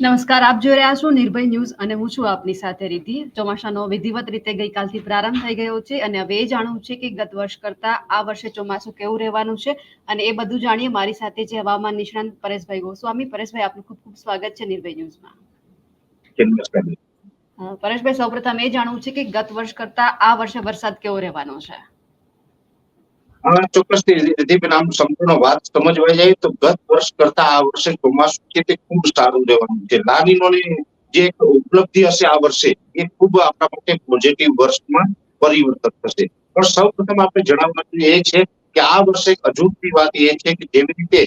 નમસ્કાર આપ જોઈ રહ્યા છો નિર્ભય ન્યૂઝ અને હું છું આપની સાથે રીતિ ચોમાસાનો વિધિવત રીતે ગઈકાલથી પ્રારંભ થઈ ગયો છે અને હવે એ જાણવું છે કે ગત વર્ષ કરતા આ વર્ષે ચોમાસું કેવું રહેવાનું છે અને એ બધું જાણીએ મારી સાથે જે હવામાન નિષ્ણાંત પરેશભાઈ ગોસ્વામી. પરેશભાઈ આપનું ખૂબ ખૂબ સ્વાગત છે નિર્ભય ન્યૂઝમાં. પરેશભાઈ સૌપ્રથમ એ જાણવું છે કે ગત વર્ષ કરતા આ વર્ષે વરસાદ કેવો રહેવાનો છે? ચોક્કસથી રીતિબેન આમ સંપૂર્ણ વાત સમજવા જાય તો ગત વર્ષ કરતા આ વર્ષે ચોમાસું છે તે ખૂબ સારું રહેવાનું છે. લાનીનોની જે ઉપલબ્ધિ હશે આ વર્ષે એ ખૂબ આપણા માટે પોઝિટિવ વર્ષમાં પરિવર્તન થશે. પણ સૌ પ્રથમ આપણે જણાવવાનું એ છે કે આ વર્ષે એક અજુબની વાત એ છે કે જેવી રીતે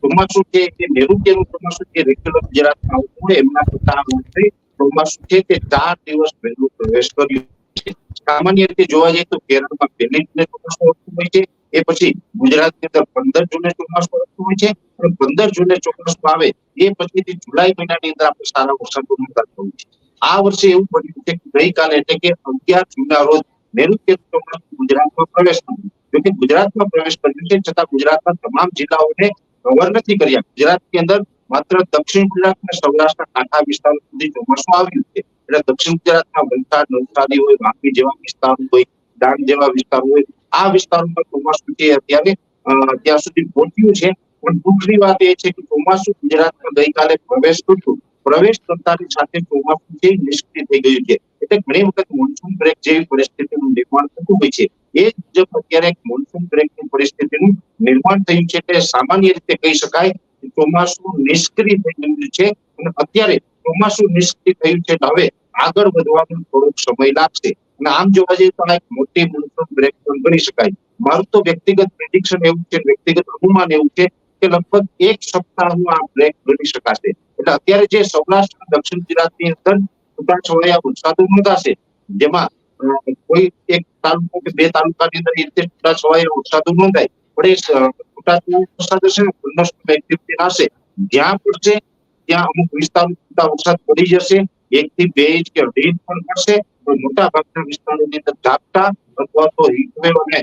ચોમાસું છે એ નૈઋત્યનું ચોમાસું જે રેગ્યુલર ગુજરાતમાં આવતું હોય એમના કરતા આ વર્ષે ચોમાસું છે તે ચાર દિવસ વહેલું પ્રવેશ કર્યું. છે. સામાન્ય રીતે જોવા જઈએ તો કેરળમાં પહેલી જૂને ચોમાસું આવતું હોય છે, એ પછી ગુજરાતની અંદર પંદર જૂને ચોમાસું આવતું હોય છે, અને પંદર જૂને ચોમાસું આવે એ પછીથી જુલાઈ મહિનાની અંદર આપણે સારા વરસાદ નોંધાતા હોય છે. આ વર્ષે એવું બન્યું છે ગઈકાલે એટલે કે અગિયાર જૂનના રોજ નૈઋત્ય ચોમાસું ગુજરાતમાં પ્રવેશ કર્યો. જોકે ગુજરાતમાં પ્રવેશ કર્યો છે, છતાં ગુજરાતના તમામ જિલ્લાઓને કવર નથી કર્યા. ગુજરાતની અંદર માત્ર દક્ષિણ ગુજરાત અને સૌરાષ્ટ્રના કાંઠા વિસ્તારો સુધી ચોમાસું આવ્યું છે. એટલે દક્ષિણ ગુજરાતના વલસાડ નવસારી હોય, વાપી જેવા વિસ્તારો હોય, ડાંગ જેવા વિસ્તારો હોય, આ વિસ્તારોમાં ચોમાસું છે અત્યારે અત્યાર સુધી પહોંચ્યું છે. પણ દુઃખની વાત એ છે કે ચોમાસું ગુજરાતમાં ગઈકાલે પ્રવેશ કર્યું પ્રવેશ કરતાની સાથે ચોમાસું છે નિષ્ક્રિય થઈ ગયું છે. એટલે ઘણી વખત મોન્સૂન બ્રેક જેવી પરિસ્થિતિનું નિર્માણ થતું હોય છે. એ જ અત્યારે મોન્સૂન બ્રેકની પરિસ્થિતિનું નિર્માણ થયું છે. એટલે સામાન્ય રીતે કહી શકાય ચોમાસું નિષ્ક્રિય થઈ ગયું છે. અને અત્યારે ચોમાસું નિષ્ક્રિય થયું છે. હવે આગળ વધવાનું થોડોક સમય લાગશે. અને આમ જોવા જઈએ તો એક મોટી મોનસૂન બ્રેક પણ ગણી શકાય. મારું તો વ્યક્તિગત પ્રિડિક્શન એવું છે, વ્યક્તિગત અનુમાન એવું છે કે લગભગ એક સપ્તાહનું આ બ્રેક ગણી શકાશે. એટલે અત્યારે જે સૌરાષ્ટ્ર, દક્ષિણ ગુજરાતની અંદર છૂટાછવાયા વરસાદો નોંધાશે, જેમાં કોઈ એક તાલુકો કે બે તાલુકાની અંદર એ રીતે છૂટાછવાયા વરસાદો નોંધાય. પણ એ છૂટાછવાયા વરસાદ હશે ને એક્ટિવિટી હશે. જ્યાં પડશે ત્યાં અમુક વિસ્તારો વરસાદ પડી જશે. એક થી બે ઇંચ કે અઢી ઇંચ પણ પડશે. મોટા ભાગના વિસ્તારોની અંદર ઝાપટા અથવા તો હિટવેવ અને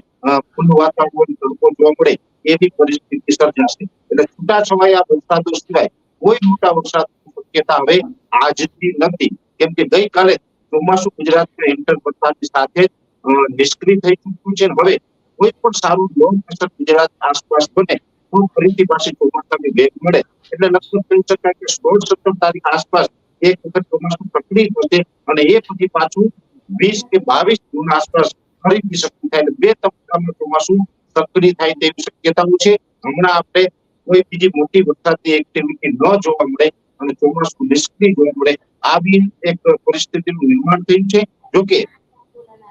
ખુલ્લું વાતાવરણ તડકો જોવા મળે એવી પરિસ્થિતિ સર્જાશે. એટલે છૂટાછવાયા વરસાદો સિવાય કોઈ મોટા વરસાદ શક્યતા હવે આજથી નથી. કેમ કે ગઈકાલે ચોમાસું ગુજરાત એન્ટર વરસાદની સાથે નિષ્ક્રિય થઈ ચૂક્યું છે હવે કોઈ પણ સારું લોન અસર ગુજરાત આસપાસ બને તો ફરીથી પાછી ચોમાસાની વેગ મળે. એટલે કહી શકાય કે સોળ સત્તર તારીખ આસપાસ એક વખત ચોમાસું પકડી જશે અને એ પછી પાછું વીસ કે બાવીસ જૂન આસપાસ ફરીથી સક્રિય થાય. બે તબક્કામાં ચોમાસું સક્રિય થાય તેવી શક્યતાઓ છે. હમણાં આપણે કોઈ બીજી મોટી વરસાદની એક્ટિવિટી ન જોવા મળે અને ચોમાસું નિષ્ક્રિય જોવા મળે આવી એક પરિસ્થિતિનું નિર્માણ થયું છે. જોકે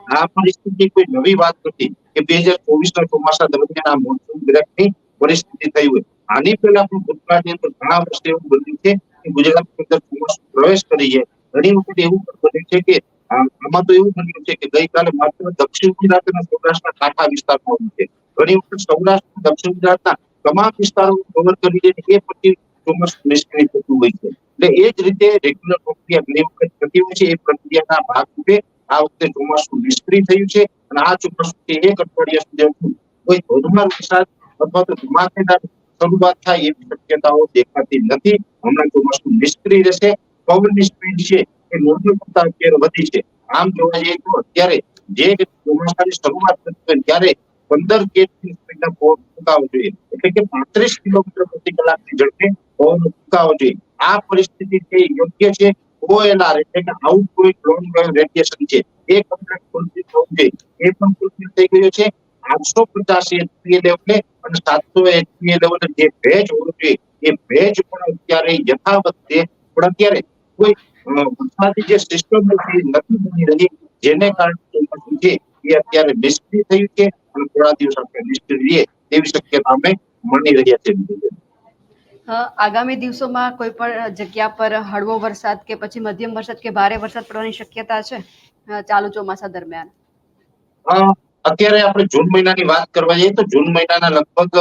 આ પરિસ્થિતિ કોઈ નવી વાત નથી કે બે હજાર ચોવીસ ના ચોમાસા દરમિયાન આ મોનસૂન બ્રેકની પરિસ્થિતિ થઈ હોય. આની પહેલા પણ ભૂતકાળની અંદર ઘણા વર્ષે એવું બન્યું છે કે ગુજરાતની અંદર ચોમાસું પ્રવેશ કરી જાય ઘણી વખત એવું પણ બન્યું છે કે આમાં તો એવું બન્યું છે કે ગઈકાલે માત્ર દક્ષિણ ગુજરાત અને સૌરાષ્ટ્રના કાંઠા વિસ્તારમાં આવ્યું છે. ઘણી વખત સૌરાષ્ટ્ર, દક્ષિણ ગુજરાતના તમામ વિસ્તારો કવર કરી દે એ પછી ચોમાસું નિષ્ક્રિય થતું હોય છે. એટલે એ જ રીતે રેગ્યુલર પ્રક્રિયા ઘણી વખત થતી હોય છે. એ પ્રક્રિયાના ભાગરૂપે આ વખતે ચોમાસું નિષ્ક્રિય થયું છે અને આ ચોમાસું એક અઠવાડિયા સુધી કોઈ ધોધમાર વરસાદ અથવા તો ધુમાકેદાર શરૂઆત થાય એવી શક્યતાઓ દેખાતી નથી. હમણાં ચોમાસું નિષ્ક્રિય રહેશે. પવનની સ્પીડ છે એ નોંધણી કરતા અત્યારે વધી છે. આમ જોવા જઈએ તો અત્યારે જે ચોમાસાની શરૂઆત થતી ત્યારે પંદર ગેટની સ્પીડના પવન ફૂંકાવો જોઈએ. એટલે કે પાંત્રીસ કિલોમીટર પ્રતિ કલાકની ઝડપે પવન ફૂંકાવો જોઈએ. આ પરિસ્થિતિ છે યોગ્ય છે. ઓએલઆર એટલે કે આઉટગોઈંગ વેવ રેડિયેશન છે. એ કમ્પ્લેટ ફૂલફિલ થવું જોઈએ. એ પણ ફૂલફિલ થઈ ગયો છે. આઠસો પચાસ એચપીએ લેવલે અને સાતસો એચપીએ લેવલે જે ભેજ હોવો જોઈએ એ ભેજ પણ અત્યારે યથાવત છે. પણ અત્યારે કોઈ વરસાદી જે સિસ્ટમ નથી નથી બની રહી જેને કારણે છે એ અત્યારે નિષ્ક્રિય થયું છે અને થોડા દિવસ આપણે નિષ્ક્રિય રહીએ તેવી શક્યતા અમે મળી રહ્યા છે આગામી દિવસોમાં કોઈ પણ જગ્યા પર હળવો વરસાદ કે પછી મધ્યમ વરસાદ કે ભારે વરસાદ પડવાની શક્યતા છે? ચાલુ ચોમાસા દરમિયાન. અત્યારે આપણે જૂન મહિનાની વાત કરવા જઈએ તો જૂન મહિનાના લગભગ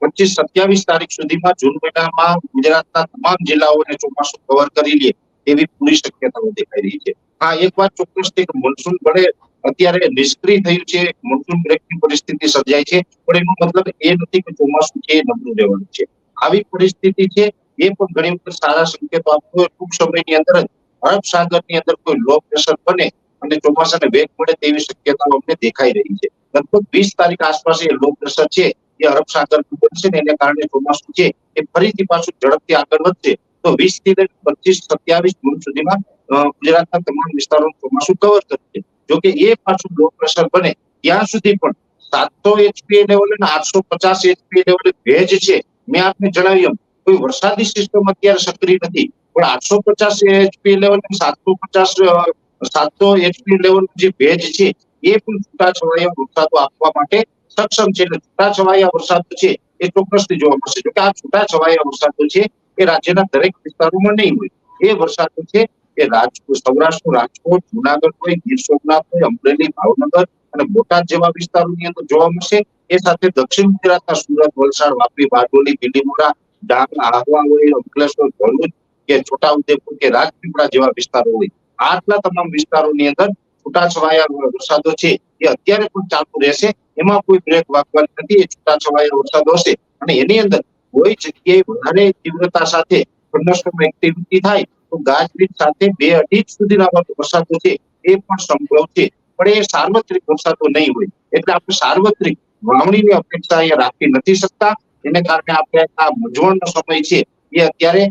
પચીસ સત્યાવીસ તારીખ સુધીમાં જૂન મહિનામાં ગુજરાતના તમામ જિલ્લાઓને ચોમાસું કવર કરી લે એવી પૂરી શક્યતાઓ દેખાઈ રહી છે. હા, એક વાત ચોક્કસ છે કે મોન્સૂન બળે અત્યારે નિષ્ક્રિય થયું છે મોન્સૂન બ્રેકની પરિસ્થિતિ સર્જાય છે, પણ એનો મતલબ એ નથી કે ચોમાસું છે એ નબળું રહેવાનું છે. આવી પરિસ્થિતિ છે એ પણ ઘણી વખત સારા સંકેતો આપતો હોય. ટૂંક સમયની અંદર જ અરબ સાગરની અંદર કોઈ લો પ્રેશર બને અને ચોમાસાને વેગ મળે તેવી શક્યતાઓ અમને દેખાઈ રહી છે. લગભગ વીસ તારીખ આસપાસ એ લો પ્રેશર છે, એ અરબ સાગર બનશે ને એને કારણે ચોમાસું છે, એ ફરીથી પાછું ઝડપથી આગળ વધશે. તો વીસથી પચીસ સત્યાવીસ જૂન સુધીમાં ગુજરાતના તમામ વિસ્તારોનું ચોમાસું કવર કરશે જોકે એ પાછું લો પ્રેશર બને ત્યાં સુધી પણ સાતસો એચપી લેવલે અને આઠસો પચાસ એચપી લેવલે ભેજ છે. મેં આપને જણાવ્યું કોઈ વરસાદી સિસ્ટમ અત્યારે સક્રિય નથી. પણ આઠસો પચાસ એચપી લેવલ સાતસો પચાસ સાતસો એચપી લેવલ જે ભેજ છે, એ પણ છૂટાછવાયા વરસાદો આપવા માટે સક્ષમ છે. એટલે છૂટાછવાયા વરસાદો છે, એ ચોક્કસથી જોવા મળશે. જોકે આ છૂટાછવાયા વરસાદો છે, એ રાજ્યના દરેક વિસ્તારોમાં નહીં હોય. એ વરસાદો છે, એ રાજકોટ સૌરાષ્ટ્ર, રાજકોટ, જુનાગઢ હોય, ગીર સોમનાથ હોય, અમરેલી, ભાવનગર અને બોટાદ જેવા વિસ્તારોની અંદર જોવા મળશે. એ સાથે દક્ષિણ ગુજરાતના સુરત, વલસાડ, વાપી બારડોલી ભીલીમોરા ડાંગ, આહવા હોય, અંકલેશ્વર, ભરૂચ કે છોટાઉદેપુર કે રાજપીપળા જેવા વિસ્તારો હોય. આટલા તમામ વિસ્તારોની અંદર છૂટાછવાયા વરસાદો છે, એ અત્યારે પણ ચાલુ રહેશે. એમાં કોઈ બ્રેક વાગવાની નથી, એ છૂટાછવાયા વરસાદો હશે. અને એની અંદર કોઈ જગ્યાએ વધારે તીવ્રતા સાથે થંડરસ્ટોર્મ એક્ટિવિટી થાય, તો ગાજવીજ સાથે બે અઢી સુધીના વરસાદો છે, એ પણ સંભવ છે. પણ એ સાર્વત્રિક વરસાદો નહીં હોય. એટલે આપણે સાર્વત્રિક વાવણીની અપેક્ષા અહીંયા રાખી નથી શકતા. એને કારણે આપણે આ મૂંઝવણનો સમય છે, એ અત્યારે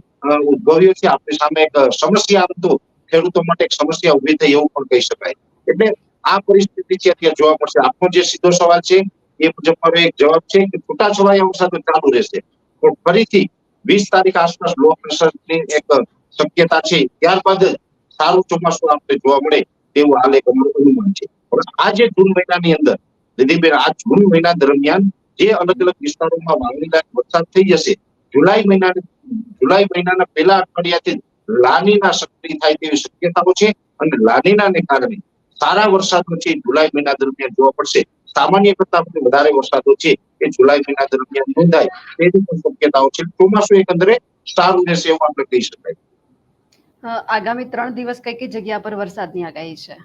ઉદ્ભવ્યો છે. આપણી સામે એક સમસ્યા તો ખેડૂતો માટે એક સમસ્યા ઊભી થઈ એવું પણ કહી શકાય. એટલે આ પરિસ્થિતિ છે અત્યારે જોવા મળશે. આપનો જે સીધો સવાલ છે, એ મુજબ મારો એક જવાબ છે કે છૂટાછવાયા વરસાદ ચાલુ રહેશે. પણ ફરીથી વીસ તારીખ આસપાસ લો પ્રેશરની એક શક્યતા છે. ત્યારબાદ સારું ચોમાસું આપણે જોવા મળે તેવું હાલ એક અમારું અનુમાન છે. આ જે જૂન મહિનાની અંદર, દીદીબેન, આ જૂન મહિના દરમિયાન જે અલગ અલગ વિસ્તારોમાં વાવણી લાયક વરસાદ થઈ જશે, જુલાઈ મહિના જુલાઈ મહિનાના પહેલા અઠવાડિયાથી લાનીના સક્રિય થાય તેવી શક્યતાઓ છે અને લાનીનાને કારણે સારા વરસાદો છે જુલાઈ મહિના દરમિયાન જોવા પડશે સામાન્ય કરતા વધારે વરસાદો છે એ જુલાઈ મહિના દરમિયાન નોંધાય તેની પણ શક્યતાઓ છે. ચોમાસું એકંદરે સારું રહેશે એવું આપણે કહી શકાય. આગામી ત્રણ દિવસ કઈ કઈ જગ્યા પર વરસાદની આગાહી છે?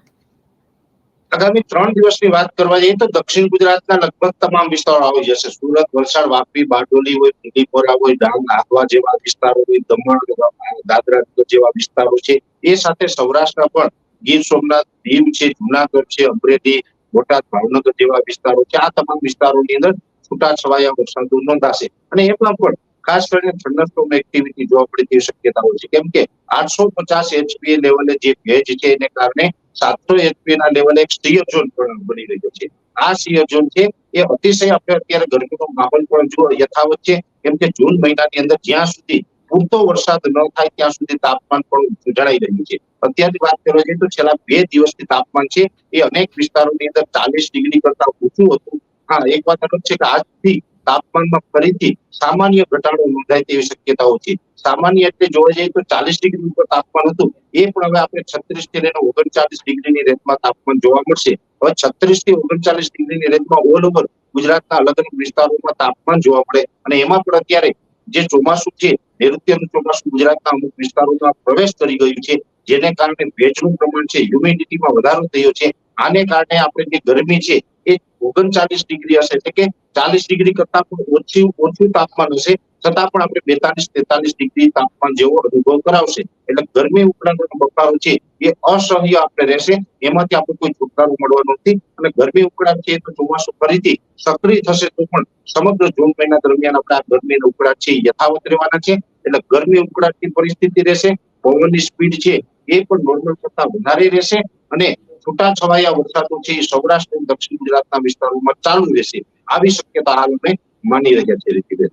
આગામી ત્રણ દિવસની વાત કરવા જઈએ તો દક્ષિણ ગુજરાતના લગભગ તમામ વિસ્તારો આવી જશે. સુરત, વલસાડ, વાપી, બારડોલી હોય બીલીપોરા હોય, ડાંગ, આહવા જેવા વિસ્તારો હોય, દમણ, દાદરા જેવા વિસ્તારો છે. એ સાથે સૌરાષ્ટ્રના પણ ગીર સોમનાથ દીવ છે, જુનાગઢ છે, અમરેલી, બોટાદ, ભાવનગર જેવા વિસ્તારો છે. આ તમામ વિસ્તારોની અંદર છૂટાછવાયા વરસાદો નોંધાશે. અને એમાં પણ ખાસ કરીને થંડરસ્ટોમ એક્ટિવિટી જોવા મળે તેવી શક્યતાઓ છે. કેમ કે આઠસો પચાસ એચપીએ લેવલે જે ભેજ છે, એને કારણે સાતસો એચપી ના લેવલે એક સી અર્જુન બની રહ્યો છે. આ સી અર્જુન છે, એ અતિશય આપણે અત્યારે ગરમીનો માહોલ પણ જો યથાવત છે. કેમ કે જૂન મહિનાની અંદર જ્યાં સુધી પૂરતો વરસાદ ન થાય, ત્યાં સુધી તાપમાન પણ જણાઈ રહ્યું છે. અત્યારની વાત કરવા જઈએ તો છેલ્લા બે દિવસથી તાપમાન છે, એ અનેક વિસ્તારોની અંદર ચાલીસ ડિગ્રી કરતા ઓછું હતું. હા, એક વાત અલગ છે કે આજથી તાપમાનમાં ફરીથી સામાન્ય ઘટાડો નોંધાય તેવી શક્યતાઓ છે. સામાન્ય એટલે જોવા જઈએ તો ચાલીસ ડિગ્રી ઉપર તાપમાન હતું. એ પણ હવે આપણે છત્રીસથી લઈને ઓગણચાલીસ ડિગ્રીની રેન્જમાં તાપમાન જોવા મળશે. હવે છત્રીસથી ઓગણચાલીસ ડિગ્રીની રેન્જમાં ઓલ ઓવર ગુજરાતના અલગ અલગ વિસ્તારોમાં તાપમાન જોવા મળે. અને એમાં પણ અત્યારે જે ચોમાસું છે, નૈઋત્યનું ચોમાસું ગુજરાતના અમુક વિસ્તારોમાં પ્રવેશ કરી ગયું છે, જેને કારણે ભેજનું પ્રમાણ છે, હ્યુમિડિટીમાં વધારો થયો છે. આને કારણે આપણે જે ગરમી છે, એ ઓગણચાલીસ ડિગ્રી હશે. એટલે કે ચાલીસ ડિગ્રી કરતા પણ ઓછું ઓછું તાપમાન હશે. છતાં પણ આપણે બેતાલીસ, તેતાલીસ ડિગ્રી તાપમાન જેવો અનુભવ કરાવશે. એટલે ગરમી ઉકળાટનો બફારો છે એ અસહ્ય આપણે રહેશે. એમાંથી આપણે કોઈ છુટકારો મળવાનો નથી. અને ગરમી ઉકળાટ છે તો ચોમાસું ફરીથી સક્રિય થશે તો પણ સમગ્ર જૂન મહિના દરમિયાન આપણે આ ગરમીનો ઉકળાટ છે યથાવત રહેવાના છે. એટલે ગરમી ઉકળાટની પરિસ્થિતિ રહેશે. પવનની સ્પીડ છે એ પણ નોર્મલ કરતા વધારે રહેશે. અને છૂટા છવાયા વરસાદો છે સૌરાષ્ટ્ર દક્ષિણ ગુજરાતના વિસ્તારોમાં ચાલુ રહેશે. આવી શક્યતા હાલ અમે માની રહ્યા છીએ રીતિબેન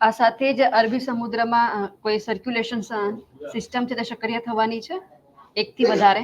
આ સાથે જ અરબી સમુદ્રમાં કોઈ સર્ક્યુલેશન સિસ્ટમ છે તે સક્રિય થવાની છે? એકથી વધારે?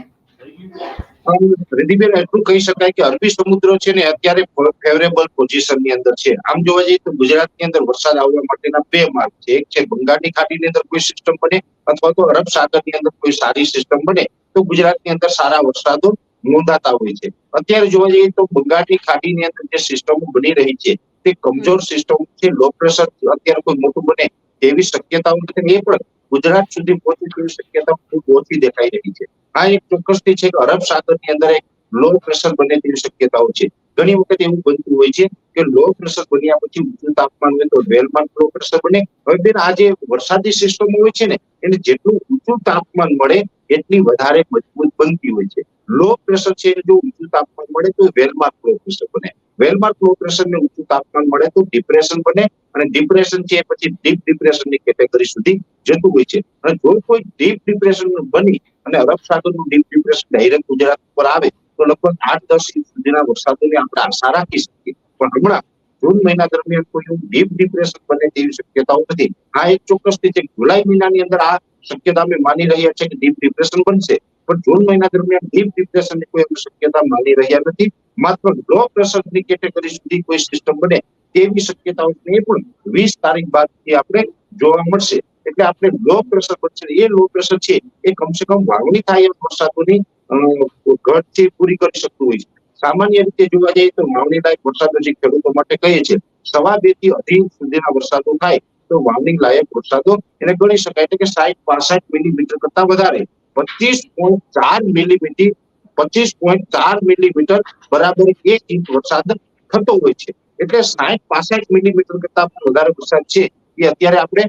રીતિબેન એટલું કહી શકાય કે અરબી સમુદ્ર છે ને અત્યારે ફેવરેબલ પોઝિશનની અંદર છે. આમ જોવા જઈએ તો ગુજરાતની અંદર વરસાદ આવવા માટેના બે માર્ગ છે. એક છે બંગાળની ખાડીની અંદર કોઈ સિસ્ટમ બને અથવા તો અરબ સાગરની અંદર કોઈ સારી સિસ્ટમ બને. તો ગુજરાતની અંદર સારા વરસાદો નોંધાતા હોય છે. અત્યારે જોવા જઈએ તો બંગાળની ખાડીની અંદર જે સિસ્ટમો બની રહી છે તે કમજોર સિસ્ટમ છે. લો પ્રેશર અત્યારે કોઈ મોટું બને તેવી શક્યતાઓ નથી એ પણ ગુજરાત સુધી પહોંચે તેવી શક્યતા ખૂબ ઓછી દેખાઈ રહી છે. આ એક ચોક્કસથી છે કે અરબ સાગરની અંદર એક લો પ્રેશર બને તેવી શક્યતાઓ છે. ઘણી વખત એવું બનતું હોય છે કે લો પ્રેશર બન્યા પછી ઊંચું તાપમાન હોય તો વેલમાર્ક લો પ્રેશર બને. હવે બેન, આ જે વરસાદી સિસ્ટમ હોય છે ને, એને જેટલું ઊંચું તાપમાન મળે, એટલી વધારે મજબૂત બનતી હોય છે. લો પ્રેશર છે જો ઊંચું તાપમાન મળે તો વેલમાર્ક લો પ્રેશર બને. વેલમાર્ક લો પ્રેશર ને ઊંચું તાપમાન મળે તો ડિપ્રેશન બને અને ડિપ્રેશન છે પછી ડીપ ડિપ્રેશનની કેટેગરી સુધી જતું હોય છે. અને જો કોઈ ડીપ ડિપ્રેશન બની અને અરબ સાગરનું ડીપ ડિપ્રેશન ડાયરેક્ટ ગુજરાત ઉપર આવે તો લગભગ આઠ, દસ ઇંચ સુધીના વરસાદની આપણે આશા રાખી શકીએ. પણ હમણાં જૂન મહિના દરમિયાન કોઈ એવું ડીપ ડિપ્રેશન બને તેવી શક્યતાઓ નથી. આ એક ચોક્કસ રીતે જુલાઈ મહિનાની અંદર આ શક્યતા અમે માની રહ્યા છે કે ડીપ ડિપ્રેશન બનશે. પણ જૂન મહિના દરમિયાન ડીપ ડિપ્રેશનની કોઈ અમે શક્યતા માની રહ્યા નથી. માત્ર લો પ્રેશરની કેટેગરી સુધી કોઈ સિસ્ટમ બને તેવી શક્યતાઓ છે એ પણ વીસ તારીખ બાદથી આપણે જોવા મળશે. એટલે આપણે લો પ્રેશર બનશે. એ લો પ્રેશર છે એ કમસે કમ વાવણી થાય એમ વરસાદોની અ, ઘટ છે એ પૂરી કરી શકતું હોય છે. સામાન્ય રીતે જોવા જઈએ તો વાવણી લાયક વરસાદો જે ખેડૂતો માટે કહીએ છીએ સવા બેથી અઢી સુધીના વરસાદો થાય તો વાવણી લાયક વરસાદો એને ગણી શકાય. એટલે કે સાઠ પાસઠ મિલીમીટર કરતા વધારે. પચીસ પોઈન્ટ ચાર મિલીમીટર પચીસ પોઈન્ટ ચાર મિલીમીટર બરાબર એક ઇંચ વરસાદ થતો હોય છે. એટલે સાઠ પાસઠ મિલીમીટર કરતા વધારે વરસાદ છે એ અત્યારે આપણે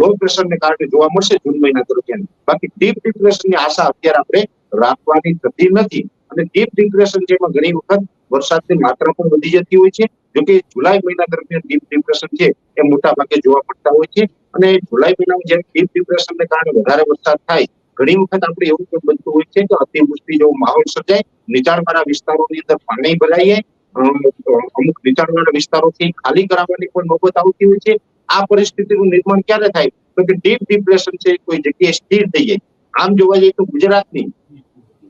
લો પ્રેશરને કારણે જોવા મળશે જૂન મહિના દરમિયાન. બાકી ડીપ ડિપ્રેશનની આશા અત્યારે આપણે રાખવાની થતી નથી. અને ડીપ ડિપ્રેશન જેમાં ઘણી વખત વરસાદની માત્રા પણ વધી જતી હોય છે. જોકે જુલાઈ મહિના દરમિયાન ડીપ ડિપ્રેશન છે એ મોટા ભાગે જોવા મળતા હોય છે. અને જુલાઈ મહિનામાં જેમ ડીપ ડિપ્રેશનને કારણે વધારે વરસાદ થાય, ઘણી વખત આપણે એવું પણ બનતું હોય છે કે અતિવૃષ્ટિ જેવો માહોલ સર્જાય, નીચાણવાળા વિસ્તારોની અંદર પાણી ભરાઈ જાય અમુક નીચાણવાળા વિસ્તારોથી ખાલી કરાવવાની પણ નોબત આવતી હોય છે. આ પરિસ્થિતિનું નિર્માણ ક્યારે થાય? તો કે ડીપ ડિપ્રેશન છે કોઈ જગ્યાએ સ્થિર થઈ જાય. આમ જોવા જઈએ તો ગુજરાતની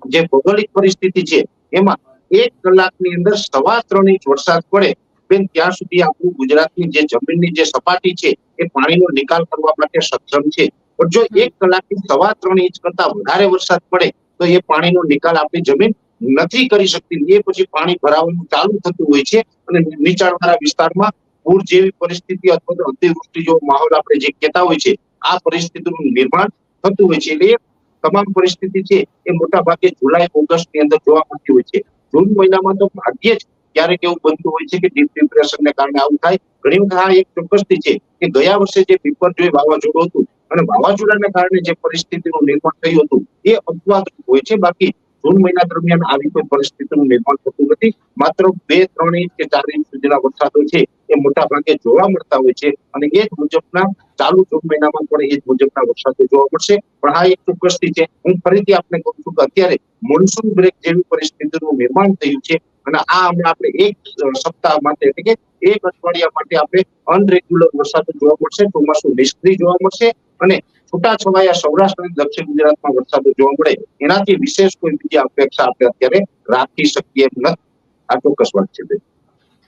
જે ભૌગોલિક પરિસ્થિતિ છે, એમાં એક કલાકની અંદર સવા ત્રણ ઇંચ વરસાદ પડે, બેન ત્યાં સુધી આપણું ગુજરાતની જે જમીનની જે સપાટી છે, એ પાણીનો નિકાલ કરવા માટે સક્ષમ છે. પણ જો એક કલાકની સવા ત્રણ ઇંચ કરતા વધારે વરસાદ પડે, તો એ પાણીનો નિકાલ આપણી જમીન નથી કરી શકતી. એ પછી પાણી ભરાવાનું ચાલુ થતું હોય છે અને નીચાણવાળા વિસ્તારમાં પૂર જેવી પરિસ્થિતિ અથવા તો અતિવૃષ્ટિ જેવો માહોલ આપણે જે કહેતા હોય છે, આ પરિસ્થિતિનું નિર્માણ થતું હોય છે. એટલે એ તમામ પરિસ્થિતિ છે એ મોટા ભાગે જુલાઈ ઓગસ્ટની અંદર જોવા મળતી હોય છે. જૂન મહિનામાં તો ભાગ્યે જ ક્યારેક એવું બનતું હોય છે કે ડીપ ડિપ્રેશનને કારણે આવું થાય. ઘણી વખત આ એક ચોક્કસથી છે કે ગયા વર્ષે જે જોઈ વાવાઝોડું હતું અને વાવાઝોડાને કારણે જે પરિસ્થિતિનું નિર્માણ થયું હતું એ અપવાદ હોય છે. બાકી જૂન મહિના દરમિયાન આવી કોઈ પરિસ્થિતિનું નિર્માણ થતું નથી. માત્ર બે, ત્રણ ઇંચ કે ચાર ઇંચ સુધીના વરસાદો છે, એ મોટા ભાગે જોવા મળતા હોય છે. અને એ જ મુજબના ચાલુ જૂન મહિનામાં પણ એ જ મુજબના વરસાદો જોવા મળશે. પણ આ એક ચોક્કસથી છે. હું ફરીથી આપને કહું છું કે અત્યારે મોન્સૂન બ્રેક જેવી પરિસ્થિતિનું નિર્માણ થયું છે. અને આ હમણાં આપણે એક સપ્તાહ માટે એટલે કે એક અઠવાડિયા માટે આપણે અનરેગ્યુલર વરસાદ જોવા મળશે. ચોમાસું નિષ્ક્રિય જોવા મળશે. અને છૂટા છવાયા સૌરાષ્ટ્ર અને દક્ષિણ ગુજરાતમાં વરસાદ જોવા મળે એનાથી વિશેષ કોઈ બીજી અપેક્ષા આપણે અત્યારે રાખી શકીએ એમ નથી. આ ચોક્કસ વાત છે.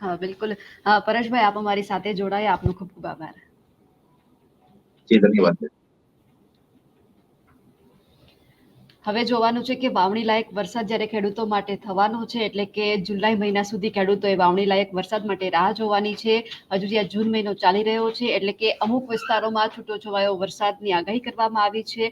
હા બિલકુલ. પરેશભાઈ આપ અમારી સાથે જોડાયા. આપનો ખૂબ ખૂબ આભાર. જી ધન્યવાદ બેન. હવે જોવાનું છે કે વાવણી લાયક વરસાદ જ્યારે ખેડૂતો માટે થવાનો છે, એટલે કે જુલાઈ મહિના સુધી ખેડૂતોએ વાવણી લાયક વરસાદ માટે રાહ જોવાની છે. હજુ જ્યાં જૂન મહિનો ચાલી રહ્યો છે, એટલે કે અમુક વિસ્તારોમાં છૂટો છવાયો વરસાદની આગાહી કરવામાં આવી છે.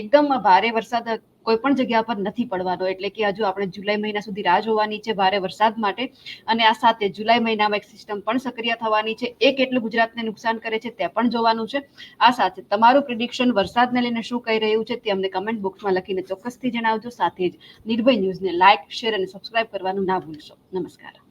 એકદમ ભારે વરસાદ કોઈ પણ જગ્યા પર નથી પડવાનો. એટલે કે હજુ આપણે જુલાઈ મહિના સુધી રાહ જોવાની છે ભારે વરસાદ માટે. અને આ સાથે જુલાઈ મહિનામાં એક સિસ્ટમ પણ સક્રિય થવાની છે. એ કેટલું ગુજરાતને નુકસાન કરે છે તે પણ જોવાનું છે. આ સાથે તમારું પ્રિડિક્શન વરસાદને લઈને શું કહી રહ્યું છે તે અમને કમેન્ટ બોક્સમાં લખીને ચોક્કસથી જણાવજો. સાથે જ નિર્ભય ન્યૂઝને લાઇક શેર અને સબસ્ક્રાઇબ કરવાનું ના ભૂલશો. નમસ્કાર.